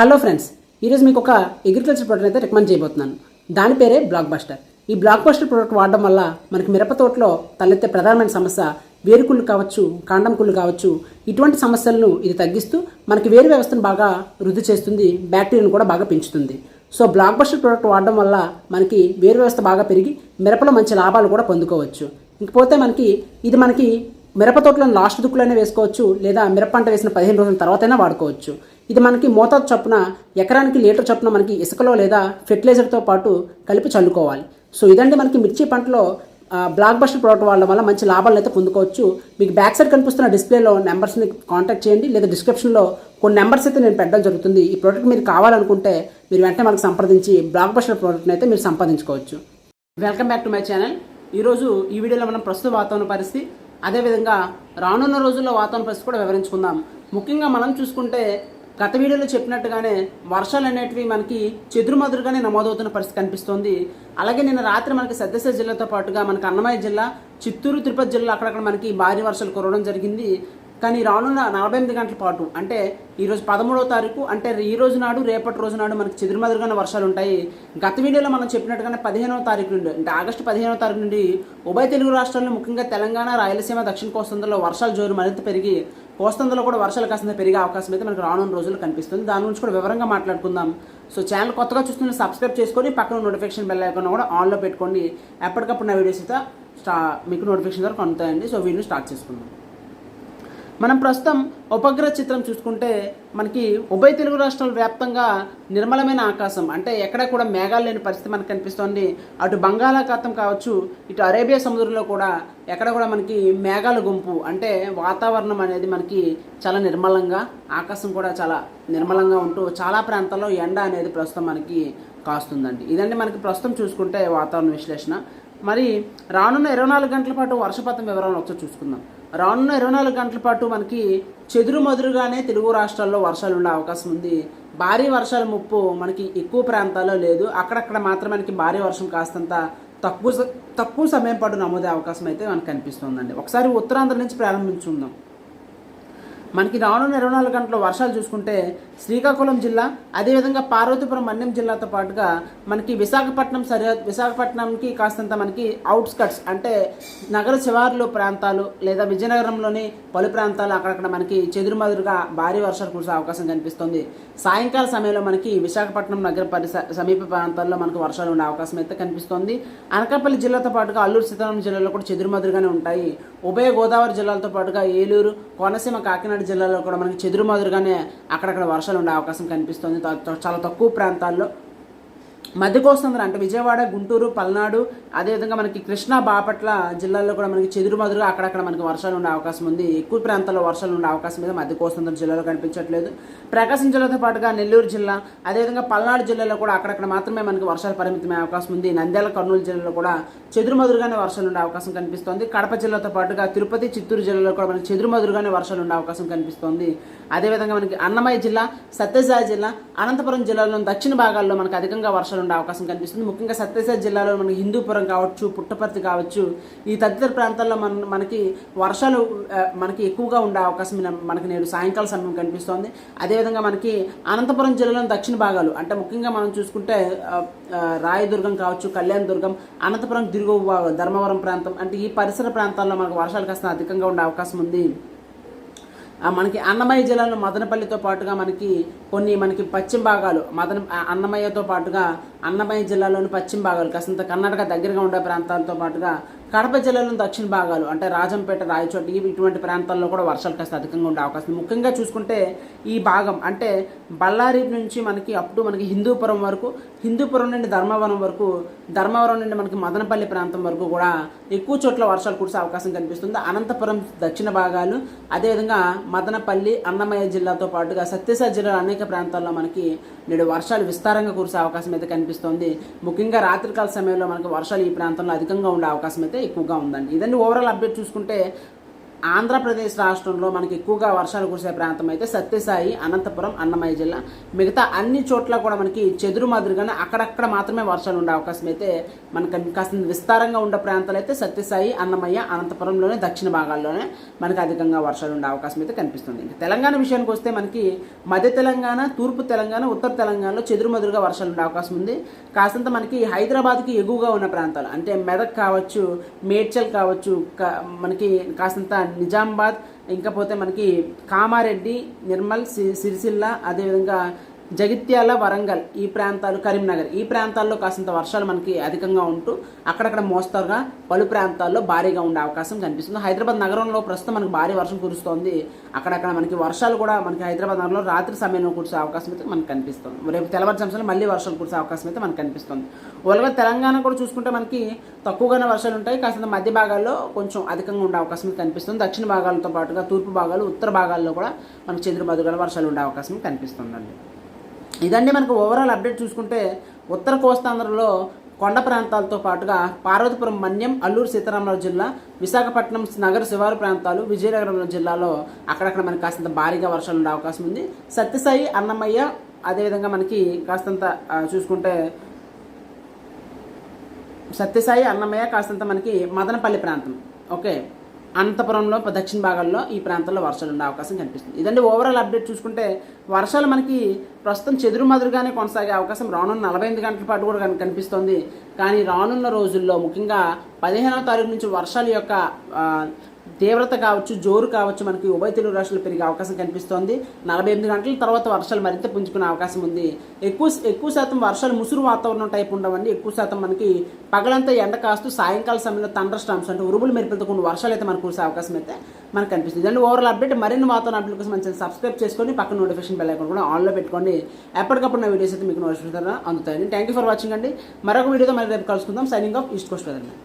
Hello friends ఈరోజు మీకు ఒక అగ్రికల్చర్ ప్రోడక్ట్ అయితే రికమెండ్ చేయబోతున్నాను. దాని పేరే బ్లాక్ బస్టర్ ఈ బ్లాక్ బస్టర్ ప్రోడక్ట్ వాడడం వల్ల మనకి మిరప తోటలో తలెత్తే ప్రధానమైన సమస్య వేరుకుళ్ళు కావచ్చు కాండం కుళ్ళు కావచ్చు ఇటువంటి సమస్యలను ఇది తగ్గిస్తూ మనకి వేరు వ్యవస్థను బాగా వృద్ధి చేస్తుంది బ్యాక్టీరియాను కూడా బాగా పెంచుతుంది. సో బ్లాక్ బస్టర్ ప్రోడక్ట్ వాడడం వల్ల మనకి వేరు వ్యవస్థ బాగా పెరిగి మిరపలో మంచి లాభాలు కూడా పొందుకోవచ్చు. ఇంకపోతే మనకి ఇది మనకి మిరప తోటలను లాస్ట్ దుక్కులోనే వేసుకోవచ్చు లేదా మిరప పంట వేసిన పదిహేను రోజుల తర్వాతైనా వాడుకోవచ్చు. ఇది మనకి మోతాదు చొప్పున ఎకరానికి లీటర్ చొప్పున మనకి ఇసుకలో లేదా ఫెర్టిలైజర్తో పాటు కలిపి చల్లుకోవాలి. సో ఇదండి మనకి మిర్చి పంటలో బ్లాక్ బస్టర్ ప్రోడక్ట్ వాడడం వల్ల మంచి లాభాలను అయితే పొందుకోవచ్చు. మీకు బ్యాక్ సైడ్ కనిపిస్తున్న డిస్ప్లేలో నెంబర్స్ని కాంటాక్ట్ చేయండి లేదా డిస్క్రిప్షన్లో కొన్ని నెంబర్స్ అయితే నేను పెట్టడం జరుగుతుంది. ఈ ప్రోడక్ట్ మీరు కావాలనుకుంటే మీరు వెంటనే మనకు సంప్రదించి బ్లాక్ బస్టర్ ప్రోడక్ట్ని అయితే మీరు సంపాదించుకోవచ్చు welcome back to my channel ఈరోజు ఈ వీడియోలో మనం ప్రస్తుత వాతావరణ పరిస్థితి అదేవిధంగా రానున్న రోజుల్లో వాతావరణ పరిస్థితి కూడా వివరించుకుందాం. ముఖ్యంగా మనం చూసుకుంటే గత వీడియోలో చెప్పినట్టుగానే వర్షాలు అనేటివి మనకి చెదురుమదురుగానే నమోదవుతున్న పరిస్థితి కనిపిస్తోంది. అలాగే నిన్న రాత్రి మనకి సత్యసాయి జిల్లాతో పాటుగా మనకి అన్నమయ్య జిల్లా చిత్తూరు తిరుపతి జిల్లా అక్కడక్కడ మనకి భారీ వర్షాలు కురవడం జరిగింది. కానీ రానున్న నలభై ఎనిమిది గంటల పాటు అంటే ఈరోజు పదమూడవ తారీఖు అంటే ఈ రోజు నాడు రేపటి రోజు నాడు మనకి చెదురుమదురుగానే వర్షాలు ఉంటాయి. గత వీడియోలో మనం చెప్పినట్టుగానే పదిహేనవ తారీఖు నుండి అంటే ఆగస్టు పదిహేనవ తారీఖు నుండి ఉభయ తెలుగు రాష్ట్రాల్లో ముఖ్యంగా తెలంగాణ రాయలసీమ దక్షిణ కోస్తాంధ్రలో వర్షాలు జోరు మరింత పెరిగి కోస్తందులో కూడా వర్షాలు కాస్త పెరిగే అవకాశం అయితే మనకు రానున్న రోజులు కనిపిస్తుంది. దాని గురించి కూడా వివరంగా మాట్లాడుకుందాం. సో ఛానల్ కొత్తగా చూస్తున్న సబ్స్క్రైబ్ చేసుకొని పక్కన నోటిఫికేషన్ బెల్ ఐకాన్ కూడా ఆన్లో పెట్టుకోండి. ఎప్పటికప్పుడు నా వీడియోస్ అయితే స్టా మీకు నోటిఫికేషన్ ద్వారా అందుతాయండి. సో వీడియో స్టార్ట్ చేసుకుందాం. మనం ప్రస్తుతం ఉపగ్రహ చిత్రం చూసుకుంటే మనకి ఉభయ తెలుగు రాష్ట్రాల వ్యాప్తంగా నిర్మలమైన ఆకాశం. అంటే ఎక్కడ కూడా మేఘాలు లేని పరిస్థితి మనకు కనిపిస్తోంది. అటు బంగాళాఖాతం కావచ్చు ఇటు అరేబియా సముద్రంలో కూడా ఎక్కడ కూడా మనకి మేఘాల గుంపు. అంటే వాతావరణం అనేది మనకి చాలా నిర్మలంగా ఆకాశం కూడా చాలా నిర్మలంగా ఉంటూ చాలా ప్రాంతాల్లో ఎండ అనేది ప్రస్తుతం మనకి కాస్తుందండి. ఇదండి మనకి ప్రస్తుతం చూసుకుంటే వాతావరణ విశ్లేషణ. మరి రానున్న ఇరవై నాలుగు గంటల పాటు వర్షపాతం వివరాలను ఒకసారి చూసుకుందాం. రానున్న ఇరవై నాలుగు గంటల పాటు మనకి చెదురు మదురుగానే తెలుగు రాష్ట్రాల్లో వర్షాలు ఉండే అవకాశం ఉంది. భారీ వర్షాల ముప్పు మనకి ఎక్కువ ప్రాంతాల్లో లేదు. అక్కడక్కడ మాత్రం మనకి భారీ వర్షం కాస్తంత తక్కువ తక్కువ సమయం పాటు నమోదే అవకాశం అయితే మనకు కనిపిస్తుందండి. ఒకసారి ఉత్తరాంధ్ర నుంచి ప్రారంభించుకుందాం. మనకి రానున్న ఇరవై నాలుగు గంటల వర్షాలు చూసుకుంటే శ్రీకాకుళం జిల్లా అదేవిధంగా పార్వతీపురం మన్యం జిల్లాతో పాటుగా మనకి విశాఖపట్నం సరిహద్దు విశాఖపట్నంకి కాస్తంత మనకి అవుట్స్కట్స్ అంటే నగర శివార్లు ప్రాంతాలు లేదా విజయనగరంలోని పలు ప్రాంతాలు అక్కడక్కడ మనకి చెదురుమదురుగా భారీ వర్షాలు కురిసే అవకాశం కనిపిస్తుంది. సాయంకాల సమయంలో మనకి విశాఖపట్నం నగర పరిస సమీప ప్రాంతాల్లో మనకు వర్షాలు ఉండే అవకాశం అయితే కనిపిస్తోంది. అనకాపల్లి జిల్లాతో పాటుగా అల్లూరు సీతారాం జిల్లాలో కూడా చెదురుమదురుగానే ఉంటాయి. ఉభయ గోదావరి జిల్లాలతో పాటుగా ఏలూరు కోనసీమ కాకినాడ జిల్లాలో కూడా మనకి చెదురుమదురుగానే అక్కడక్కడ వర్షాలు ఉండే అవకాశం కనిపిస్తుంది. చాలా తక్కువ ప్రాంతాల్లో మధ్య కోస్తాంధ్ర అంటే విజయవాడ గుంటూరు పల్నాడు అదేవిధంగా మనకి కృష్ణా బాపట్ల జిల్లాల్లో కూడా మనకి చెదురుమదురుగా అక్కడక్కడ మనకి వర్షాలు ఉండే అవకాశం ఉంది. ఎక్కువ ప్రాంతాల్లో వర్షాలు ఉండే అవకాశం మీద మధ్య కోస్తాంధ్ర జిల్లాలో కనిపించట్లేదు. ప్రకాశం జిల్లాతో పాటుగా నెల్లూరు జిల్లా అదేవిధంగా పల్నాడు జిల్లాలో కూడా అక్కడక్కడ మాత్రమే మనకి వర్షాలు పరిమితమయ్యే అవకాశం ఉంది. నంద్యాల కర్నూలు జిల్లాలో కూడా చెదురుమదురుగానే వర్షాలు ఉండే అవకాశం కనిపిస్తోంది. కడప జిల్లాతో పాటుగా తిరుపతి చిత్తూరు జిల్లాలో కూడా మనకి చెదురుమదురుగానే వర్షాలు ఉండే అవకాశం కనిపిస్తోంది. అదేవిధంగా మనకి అన్నమయ్య జిల్లా సత్యసాయి జిల్లా అనంతపురం జిల్లాలో దక్షిణ భాగాల్లో మనకి అధికంగా వర్షాలు ఉండే అవకాశం కనిపిస్తుంది. ముఖ్యంగా సత్యసాయి జిల్లాలో మనకి హిందూపురం కావచ్చు పుట్టపర్తి కావచ్చు ఈ తదితర ప్రాంతాల్లో మన మనకి వర్షాలు మనకి ఎక్కువగా ఉండే అవకాశం మనకి నేడు సాయంకాల సమయం కనిపిస్తోంది. అదేవిధంగా మనకి అనంతపురం జిల్లాలోని దక్షిణ భాగాలు అంటే ముఖ్యంగా మనం చూసుకుంటే రాయదుర్గం కావచ్చు కళ్యాణ దుర్గం అనంతపురం దిగువ ధర్మవరం ప్రాంతం అంటే ఈ పరిసర ప్రాంతాల్లో మనకు వర్షాలు కాస్త అధికంగా ఉండే అవకాశం ఉంది. మనకి అన్నమయ్య జిల్లాలో మదనపల్లితో పాటుగా మనకి కొన్ని మనకి పశ్చిమ భాగాలు మదన అన్నమయ్యతో పాటుగా అన్నమయ్య జిల్లాలోని పశ్చిమ భాగాలు కాస్తంత కర్ణాటక దగ్గరగా ఉండే ప్రాంతాలతో పాటుగా కడప జిల్లాలోని దక్షిణ భాగాలు అంటే రాజంపేట రాయచోటి ఇవి ఇటువంటి ప్రాంతాల్లో కూడా వర్షాలు కాస్త అధికంగా ఉండే అవకాశం. ముఖ్యంగా చూసుకుంటే ఈ భాగం అంటే బళ్ళారి నుంచి మనకి అప్పుడు మనకి హిందూపురం వరకు హిందూపురం నుండి ధర్మవరం వరకు ధర్మవరం నుండి మనకి మదనపల్లి ప్రాంతం వరకు కూడా ఎక్కువ చోట్ల వర్షాలు కురిసే అవకాశం కనిపిస్తుంది. అనంతపురం దక్షిణ భాగాలు అదేవిధంగా మదనపల్లి అన్నమయ్య జిల్లాతో పాటుగా సత్యసాయి జిల్లాలో అనేక ప్రాంతాల్లో మనకి నేడు వర్షాలు విస్తారంగా కురిసే అవకాశం అయితే కనిపిస్తోంది. ముఖ్యంగా రాత్రికాల సమయంలో మనకి వర్షాలు ఈ ప్రాంతంలో అధికంగా ఉండే అవకాశం అయితే ఎక్కువగా ఉందండి. ఇదండి ఓవరాల్ అప్డేట్ చూసుకుంటే ఆంధ్రప్రదేశ్ రాష్ట్రంలో మనకి ఎక్కువగా వర్షాలు కురిసే ప్రాంతం అయితే సత్యసాయి అనంతపురం అన్నమయ్య జిల్లా. మిగతా అన్ని చోట్ల కూడా మనకి చెదురు మాదిరిగానే అక్కడక్కడ మాత్రమే వర్షాలు ఉండే అవకాశం అయితే మనకి కాస్త విస్తారంగా ఉండే ప్రాంతాలు అయితే సత్యసాయి అన్నమయ్య అనంతపురంలోనే దక్షిణ భాగాల్లోనే మనకి అధికంగా వర్షాలు ఉండే అవకాశం అయితే కనిపిస్తుంది. ఇంకా తెలంగాణ విషయానికి వస్తే మనకి మధ్య తెలంగాణ తూర్పు తెలంగాణ ఉత్తర తెలంగాణలో చెదురుమదురుగా వర్షాలు ఉండే అవకాశం ఉంది. కాసంత మనకి హైదరాబాద్కి ఎగువగా ఉన్న ప్రాంతాలు అంటే మెదక్ కావచ్చు మేడ్చల్ కావచ్చు మనకి కాసంత నిజామాబాద్ ఇంకా పోతే మనకి కామారెడ్డి నిర్మల్ సి- సిరిసిల్ల అదేవిధంగా జగిత్యాల వరంగల్ ఈ ప్రాంతాలు కరీంనగర్ ఈ ప్రాంతాల్లో కాసింత వర్షాలు మనకి అధికంగా ఉంటూ అక్కడక్కడ మోస్తరుగా పలు ప్రాంతాల్లో భారీగా ఉండే అవకాశం కనిపిస్తుంది. హైదరాబాద్ నగరంలో ప్రస్తుతం మనకి భారీ వర్షం కురుస్తోంది. అక్కడక్కడ మనకి వర్షాలు కూడా మనకి హైదరాబాద్ నగరంలో రాత్రి సమయంలో కురిసే అవకాశం అయితే మనకు కనిపిస్తుంది. రేపు తెల్లవారుజామున మళ్ళీ వర్షాలు కురిసే అవకాశం అయితే మనకు కనిపిస్తుంది. ఓలుగా తెలంగాణ కూడా చూసుకుంటే మనకి తక్కువగానే వర్షాలు ఉంటాయి. కాసింత మధ్య భాగాల్లో కొంచెం అధికంగా ఉండే అవకాశం కనిపిస్తుంది. దక్షిణ భాగాలతో పాటుగా తూర్పు భాగాలు ఉత్తర భాగాల్లో కూడా మనకి చెదురు వర్షాలు ఉండే అవకాశం కనిపిస్తుందండి. ఇదండి మనకు ఓవరాల్ అప్డేట్ చూసుకుంటే ఉత్తర కోస్తాంధ్రలో కొండ ప్రాంతాలతో పాటుగా పార్వతీపురం మన్యం అల్లూరు సీతారామరాజు జిల్లా విశాఖపట్నం నగర శివారు ప్రాంతాలు విజయనగరం జిల్లాలో అక్కడక్కడ మనకి కాస్తంత భారీగా వర్షాలు ఉండే అవకాశం ఉంది. సత్యసాయి అన్నమయ్య అదేవిధంగా మనకి కాస్తంత చూసుకుంటే సత్యసాయి అన్నమయ్య కాస్తంత మనకి మదనపల్లి ప్రాంతం. ఓకే. అనంతపురంలో దక్షిణ భాగాల్లో ఈ ప్రాంతాల్లో వర్షాలు ఉండే అవకాశం కనిపిస్తుంది. ఇదండి ఓవరాల్ అప్డేట్ చూసుకుంటే వర్షాలు మనకి ప్రస్తుతం చెదురు మదురుగానే కొనసాగే అవకాశం రానున్న నలభై ఎనిమిది గంటల పాటు కూడా కనిపిస్తుంది కనిపిస్తోంది. కానీ రానున్న రోజుల్లో ముఖ్యంగా పదిహేనవ తారీఖు నుంచి వర్షాల యొక్క తీవ్రత కావచ్చు జోరు కావచ్చు మనకి ఉభయ తెలుగు రాష్ట్రాలు పెరిగే అవకాశం కనిపిస్తోంది. నలభై ఎనిమిది గంటల తర్వాత వర్షాలు మరింత పుంజుకునే అవకాశం ఉంది. ఎక్కువ ఎక్కువ శాతం వర్షాలు ముసురు వాతావరణం టైప్ ఉండవండి. ఎక్కువ శాతం మనకి పగలంతా ఎండ కాస్తూ సాయంకాల సమయంలో తండ్ర స్టామ్స్ అంటే ఉరుములు మెరుపులతో కొన్ని వర్షాలు అయితే మనకు కురిసే అవకాశం అయితే మనకు కనిపిస్తుంది. And overall update. మరిన్ని వాతావరణ అప్డేట్ కోసం మంచి సబ్స్క్రైబ్ చేసుకొని పక్కన నోటిఫికేషన్ బెల్ ఐకాన్ కూడా ఆన్లో పెట్టుకోండి. ఎప్పటికప్పుడు నా వీడియోస్ అయితే మీకు నోటిఫికేషన్ అందుతాయండి. థ్యాంక్ యూ ఫర్ వాచింగ్ అండి. మరొక వీడియోతో మళ్ళీ రేపు కలుసుకుందాం. Signing off east Coast వెదర్ని